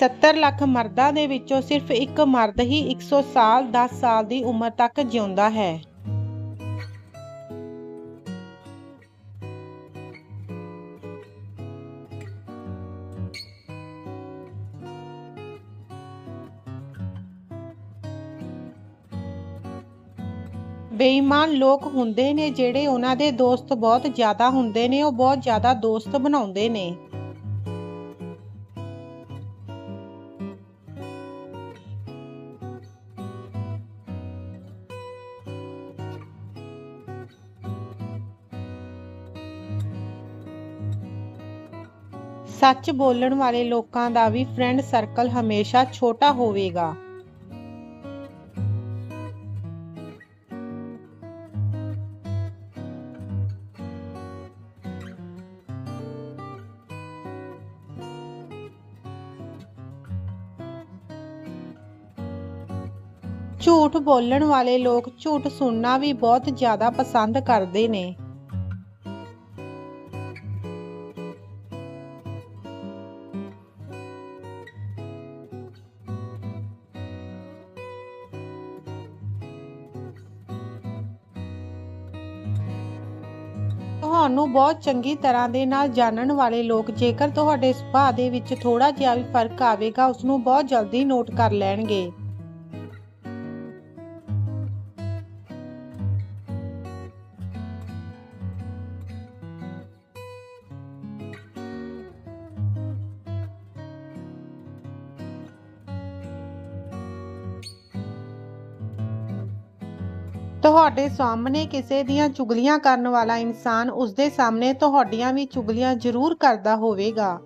70 ਲੱਖ ਮਰਦਾਂ ਦੇ ਵਿੱਚੋਂ ਸਿਰਫ ਇੱਕ ਮਰਦ ਹੀ 100 ਸਾਲ 10 ਸਾਲ ਦੀ ਉਮਰ ਤੱਕ ਜਿਉਂਦਾ ਹੈ। ਬੇਈਮਾਨ ਲੋਕ ਹੁੰਦੇ ਨੇ ਜਿਹੜੇ ਉਹਨਾਂ ਦੇ ਦੋਸਤ ਬਹੁਤ ਜ਼ਿਆਦਾ ਹੁੰਦੇ ਨੇ, ਉਹ ਬਹੁਤ ਜ਼ਿਆਦਾ ਦੋਸਤ ਬਣਾਉਂਦੇ ਨੇ। ਸੱਚ ਬੋਲਣ ਵਾਲੇ ਲੋਕਾਂ ਦਾ ਵੀ ਫਰੈਂਡ ਸਰਕਲ ਹਮੇਸ਼ਾ ਛੋਟਾ ਹੋਵੇਗਾ। ਝੂਠ ਬੋਲਣ ਵਾਲੇ ਲੋਕ ਝੂਠ ਸੁਣਨਾ ਵੀ ਬਹੁਤ ਜ਼ਿਆਦਾ ਪਸੰਦ ਕਰਦੇ ਨੇ। ਤੁਹਾਨੂੰ ਬਹੁਤ ਚੰਗੀ ਤਰ੍ਹਾਂ ਦੇ ਨਾਲ ਜਾਣਨ ਵਾਲੇ ਲੋਕ, ਜੇਕਰ ਤੁਹਾਡੇ ਸੁਭਾਅ ਦੇ ਵਿੱਚ ਥੋੜਾ ਜਿਹਾ ਵੀ ਫ਼ਰਕ ਆਵੇਗਾ ਉਸ ਨੂੰ ਬਹੁਤ ਜਲਦੀ ਨੋਟ ਕਰ ਲੈਣਗੇ। ਤੁਹਾਡੇ ਸਾਹਮਣੇ ਕਿਸੇ ਦੀਆਂ ਚੁਗਲੀਆਂ ਕਰਨ ਵਾਲਾ ਇਨਸਾਨ ਉਸਦੇ ਸਾਹਮਣੇ ਤੁਹਾਡੀਆਂ ਵੀ ਚੁਗਲੀਆਂ ਜ਼ਰੂਰ ਕਰਦਾ ਹੋਵੇਗਾ।